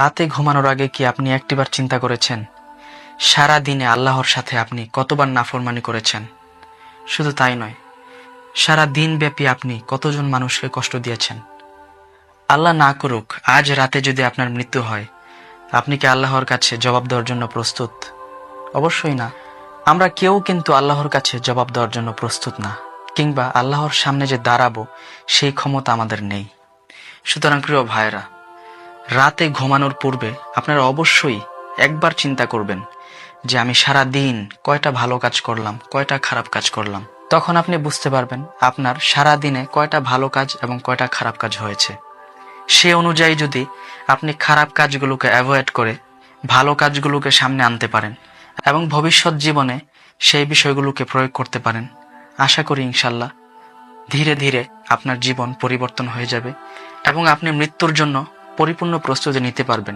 রাতে ঘুমানোর আগে কি আপনি একটিবার চিন্তা করেছেন? সারা দিনে আল্লাহর সাথে আপনি কতবার নাফরমানি করেছেন? শুধু তাই নয় সারা দিন ব্যাপী আপনি কতজন মানুষকে কষ্ট দিয়েছেন? আল্লাহ না করুক, আজ রাতে যদি আপনার মৃত্যু হয়, আপনি কি আল্লাহর কাছে জবাব দেওয়ার জন্য প্রস্তুত? অবশ্যই না। আমরা কেউ কিন্তু আল্লাহর কাছে জবাব দেওয়ার জন্য প্রস্তুত না, কিংবা আল্লাহর সামনে যে দাঁড়াবো, সেই ক্ষমতা আমাদের নেই। সুতরাং প্রিয় ভাইরা রাতে ঘুমানোর পূর্বে আপনারা অবশ্যই একবার চিন্তা করবেন যে আমি সারা দিন কয়টা ভালো কাজ করলাম, কয়টা খারাপ কাজ করলাম। তখন আপনি বুঝতে পারবেন আপনার সারা দিনে কয়টা ভালো কাজ এবং কয়টা খারাপ কাজ হয়েছে। সে অনুযায়ী যদি আপনি খারাপ কাজগুলোকে অ্যাভয়েড করে ভালো কাজগুলোকে সামনে আনতে পারেন এবং ভবিষ্যৎ জীবনে সেই বিষয়গুলোকে প্রয়োগ করতে পারেন, আশা করি ইনশাল্লাহ ধীরে ধীরে আপনার জীবন পরিবর্তন হয়ে যাবে এবং আপনি মৃত্যুর জন্য পরিপূর্ণ প্রস্তুতি নিতে পারবেন।